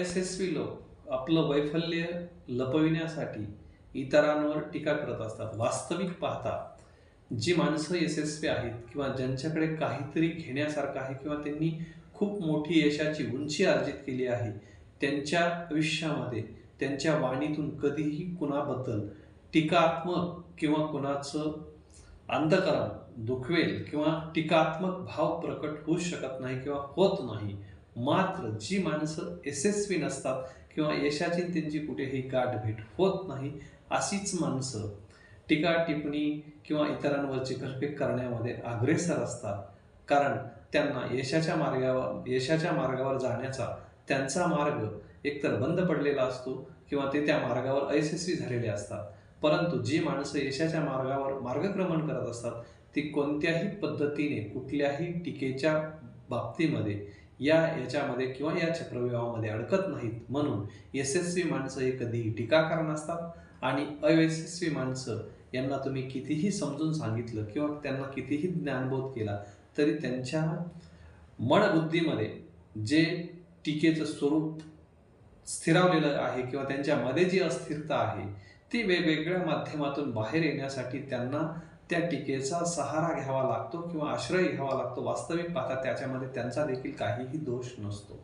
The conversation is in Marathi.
यशस्वी लोक आपलं वैफल्य लपविण्यासाठी इतरांवर टीका करत असतात. वास्तविक पाहता जी माणसं यशस्वी आहेत किंवा ज्यांच्याकडे काहीतरी घेण्यासारखं आहे किंवा त्यांनी खूप मोठी यशाची उंची अर्जित केली आहे त्यांच्या आयुष्यामध्ये त्यांच्या वाणीतून कधीही कुणाबद्दल टीकात्मक किंवा कुणाचं अंधकरण दुखवेल किंवा टीकात्मक भाव प्रकट होऊ शकत नाही किंवा होत नाही मात्र जी माणसं यशस्वी नसतात किंवा यशाची त्यांची कुठेही गाठभेट होत नाही अशीच माणसं टीका टिप्पणी किंवा इतरांवर चिकलपेक करण्यामध्ये अग्रेसर असतात. कारण त्यांना यशाच्या मार्गावर यशाच्या मार्गावर जाण्याचा त्यांचा मार्ग एकतर बंद पडलेला असतो किंवा ते त्या मार्गावर अयशस्वी झालेले असतात. परंतु जी माणसं यशाच्या मार्गावर मार्गक्रमण करत असतात ती कोणत्याही पद्धतीने कुठल्याही टीकेच्या बाबतीमध्ये या याच्यामध्ये किंवा या चक्रव्यूहामध्ये अडकत नाहीत. म्हणून यशस्वी माणसं हे कधीही टीकाकार नसतात आणि अयशस्वी माणसं यांना तुम्ही कितीही समजून सांगितलं किंवा त्यांना कितीही ज्ञानबोध केला तरी त्यांच्या मनबुद्धीमध्ये जे टीकेचं स्वरूप स्थिरावलेलं आहे किंवा त्यांच्यामध्ये जी अस्थिरता आहे ती वेगवेगळ्या माध्यमातून बाहेर येण्यासाठी त्यांना त्या टीकेचा सहारा घ्यावा लागतो किंवा आश्रय घ्यावा लागतो वास्तविक पाहता त्याच्यामध्ये त्यांचा देखील काहीही दोष नसतो.